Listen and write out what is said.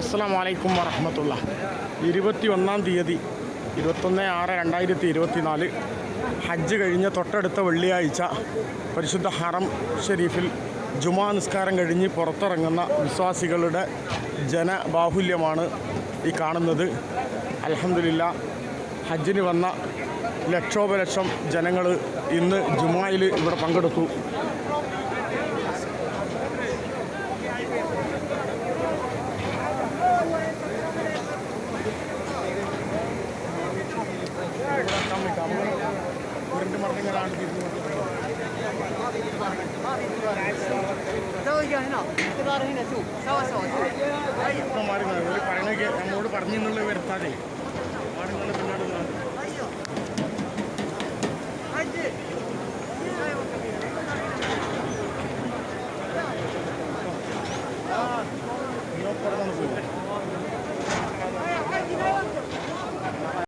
അസ്സാം വലൈക്കും വറഹമത്തുള്ള. ഇരുപത്തി ഒന്നാം തീയതി ഇരുപത്തൊന്ന് ആറ് രണ്ടായിരത്തി ഇരുപത്തി നാല് ഹജ്ജ് കഴിഞ്ഞ തൊട്ടടുത്ത വെള്ളിയാഴ്ച പരിശുദ്ധ ഹറം ഷെരീഫിൽ ജുമാ നിസ്കാരം കഴിഞ്ഞ് പുറത്തിറങ്ങുന്ന വിശ്വാസികളുടെ ജനബാഹുല്യമാണ് ഈ കാണുന്നത്. അലഹമില്ല ഹജ്ജിന് വന്ന ലക്ഷോപലക്ഷം ജനങ്ങൾ ഇന്ന് ജുമായിൽ ഇവിടെ പങ്കെടുത്തു. പറയണ നമ്മോട് പറഞ്ഞെന്നുള്ള വരുത്താതെ